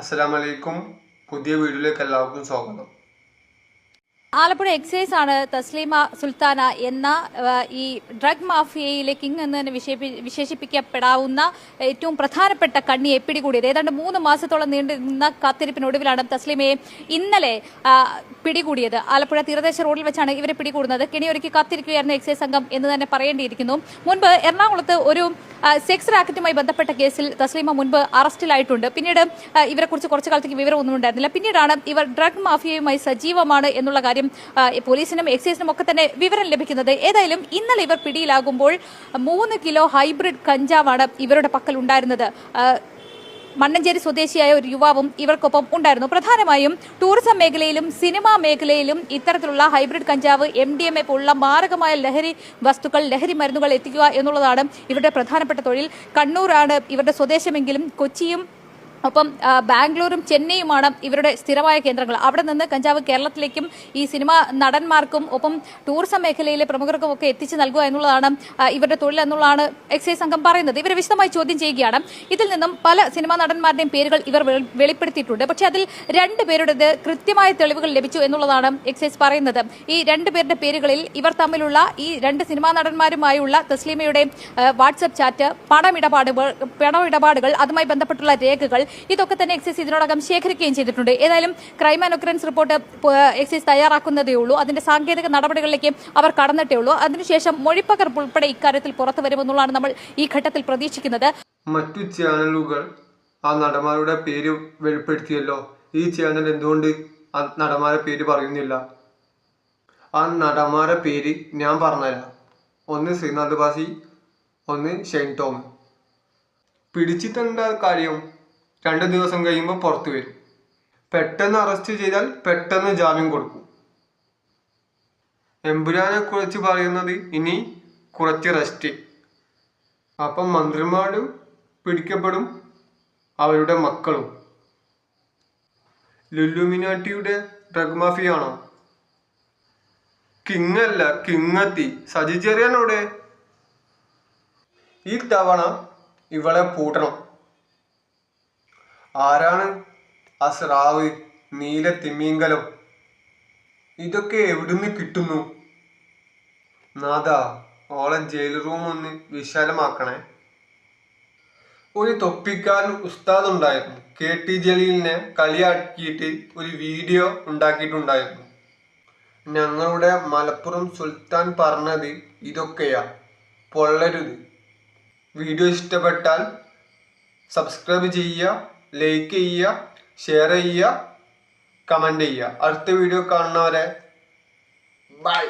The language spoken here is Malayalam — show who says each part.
Speaker 1: അസ്സലാമലൈക്കും. പുതിയ വീഡിയോയിലേക്ക് എല്ലാവർക്കും സ്വാഗതം.
Speaker 2: ആലപ്പുഴ എക്സൈസ് ആണ് തസ്ലീമ സുൽത്താന എന്ന ഈ ഡ്രഗ് മാഫിയയിലെ കിങ് എന്ന് തന്നെ വിശേഷിപ്പിക്കപ്പെടാവുന്ന ഏറ്റവും പ്രധാനപ്പെട്ട കണ്ണിയെ പിടികൂടിയത്. ഏതാണ്ട് മൂന്ന് മാസത്തോളം നീണ്ടു കാത്തിരിപ്പിനൊടുവിലാണ് തസ്ലീമയെ ഇന്നലെ പിടികൂടിയത്. ആലപ്പുഴ തീരദേശ റോഡിൽ വെച്ചാണ് ഇവരെ പിടികൂടുന്നത്. കിണിയൊരുക്കി കാത്തിരിക്കുകയായിരുന്നു എക്സൈസ് സംഘം എന്ന് തന്നെ പറയേണ്ടിയിരിക്കുന്നു. മുൻപ് എറണാകുളത്ത് ഒരു സെക്സ് റാക്കറ്റുമായി ബന്ധപ്പെട്ട കേസിൽ തസ്ലീമ മുൻപ് അറസ്റ്റിലായിട്ടുണ്ട്. പിന്നീട് ഇവരെക്കുറിച്ച് കുറച്ചു കാലത്തേക്ക് വിവരമൊന്നും ഉണ്ടായിരുന്നില്ല. പിന്നീടാണ് ഇവർ ഡ്രഗ് മാഫിയയുമായി സജീവമാണ് എന്നുള്ള കാര്യം ആ, പോലീസിനും എക്സൈസിനും ഒക്കെ തന്നെ വിവരം ലഭിക്കുന്നത്. ഏതായാലും ഇന്നലെ ഇവർ പിടിയിലാകുമ്പോൾ മൂന്ന് കിലോ ഹൈബ്രിഡ് കഞ്ചാവാണ് ഇവരുടെ പക്കൽ ഉണ്ടായിരുന്നത് മണ്ണഞ്ചേരി സ്വദേശിയായ ഒരു യുവാവും ഇവർക്കൊപ്പം ഉണ്ടായിരുന്നു. പ്രധാനമായും ടൂറിസം മേഖലയിലും സിനിമാ മേഖലയിലും ഇത്തരത്തിലുള്ള ഹൈബ്രിഡ് കഞ്ചാവ് എം ഡി എം എ പോലുള്ള മാരകമായ ലഹരി വസ്തുക്കൾ ലഹരി മരുന്നുകൾ എത്തിക്കുക എന്നുള്ളതാണ് ഇവരുടെ പ്രധാനപ്പെട്ട തൊഴിൽ. കണ്ണൂരാണ് ഇവരുടെ സ്വദേശമെങ്കിലും കൊച്ചിയും ഒപ്പം ബാംഗ്ലൂരും ചെന്നൈയുമാണ് ഇവരുടെ സ്ഥിരമായ കേന്ദ്രങ്ങൾ. അവിടെ നിന്ന് കഞ്ചാവ് കേരളത്തിലേക്കും ഈ സിനിമ നടന്മാർക്കും ഒപ്പം ടൂറിസം മേഖലയിലെ പ്രമുഖർക്കും ഒക്കെ എത്തിച്ചു നൽകുക എന്നുള്ളതാണ് ഇവരുടെ തൊഴിൽ എന്നുള്ളതാണ് എക്സൈസ് സംഘം പറയുന്നത്. ഇവരെ വിശദമായി ചോദ്യം ചെയ്യുകയാണ്. ഇതിൽ നിന്നും പല സിനിമാ നടന്മാരുടെയും പേരുകൾ ഇവർ വെളി- വെളിപ്പെടുത്തിയിട്ടുണ്ട്. പക്ഷേ അതിൽ രണ്ട് പേരുടേത് കൃത്യമായ തെളിവുകൾ ലഭിച്ചു എന്നുള്ളതാണ് എക്സൈസ് പറയുന്നത്. ഈ രണ്ട് പേരുടെ പേരുകളിൽ ഇവർ തമ്മിലുള്ള ഈ രണ്ട് സിനിമാ നടന്മാരുമായുള്ള തസ്ലീമയുടെ വാട്സപ്പ് ചാറ്റ് പണമിടപാടുകൾ പണമിടപാടുകൾ അതുമായി ബന്ധപ്പെട്ടുള്ള രേഖകൾ ഇതൊക്കെ തന്നെ എക്സൈസ് ഇതിനോടകം ശേഖരിക്കുകയും ചെയ്തിട്ടുണ്ട്. ഏതായാലും crime and occurrence report excise തയ്യാറാക്കുന്നതേ ഉള്ളൂ. അതിന്റെ സാങ്കേതിക നടപടികളിലേക്ക് അവർ കടന്നിട്ടേ ഉള്ളൂ. അതിനുശേഷം മൊഴിപ്പകർപ്പ് ഉൾപ്പെടെ ഇക്കാര്യത്തിൽ പുറത്തു വരുമെന്നുള്ളതാണ് നമ്മൾ ഈ ഘട്ടത്തിൽ പ്രതീക്ഷിക്കുന്നത്.
Speaker 1: മറ്റു ചാനലുകൾ ആ നടമാരുടെ പേര് വെളിപ്പെടുത്തിയല്ലോ. ഈ ചാനൽ എന്തുകൊണ്ട് ആ നടമാരെ പേര് പറയുന്നില്ല? ആ നടമാരെ പേര് ഞാൻ പറഞ്ഞുതരാം. ഒന്ന് ശ്രീനാഥ് ബാസി ഒന്ന് ഷെയ്ൻ ടോം. പിടിച്ചിട്ടെന്താ കാര്യം? രണ്ട് ദിവസം കഴിയുമ്പോൾ പുറത്തു വരും. പെട്ടെന്ന് അറസ്റ്റ് ചെയ്താൽ പെട്ടെന്ന് ജാമ്യം കൊടുക്കും. എമ്പുരാനെ കുറിച്ച് പറയുന്നത് ഇനി കുറച്ച് റെസ്റ്റ് അപ്പം മന്ത്രിമാരും പിടിക്കപ്പെടും അവരുടെ മക്കളും. ലുലുമിനാട്ടിയുടെ ഡ്രഗ് മാഫിയാണോ കിങ് അല്ല കിങ്ങത്തി സജി ചെറിയാനോടെ ഈ തവണ ഇവളെ പൂട്ടണം. ആരാണ്? ആ സ്രാവ് നീല തിമ്മീങ്കലം ഇതൊക്കെ എവിടുന്ന് കിട്ടുന്നു? നാദാ ഓളെ ജയിൽ റൂം ഒന്ന് വിശാലമാക്കണേ. ഒരു തൊപ്പിക്കാരൻ ഉസ്താദ് ഉണ്ടായിരുന്നു കെ ടി ജലീലിനെ കളിയാക്കിയിട്ട് ഒരു വീഡിയോ ഉണ്ടാക്കിയിട്ടുണ്ടായിരുന്നു. ഞങ്ങളുടെ മലപ്പുറം സുൽത്താൻ പറഞ്ഞത് ഇതൊക്കെയാ. പൊള്ളരുത്. വീഡിയോ ഇഷ്ടപ്പെട്ടാൽ സബ്സ്ക്രൈബ് ചെയ്യുക. ലൈക്ക് ചെയ്യുക ഷെയർ ചെയ്യുക കമന്റ് ചെയ്യുക. അടുത്ത വീഡിയോ കാണുന്നവരെ ബൈ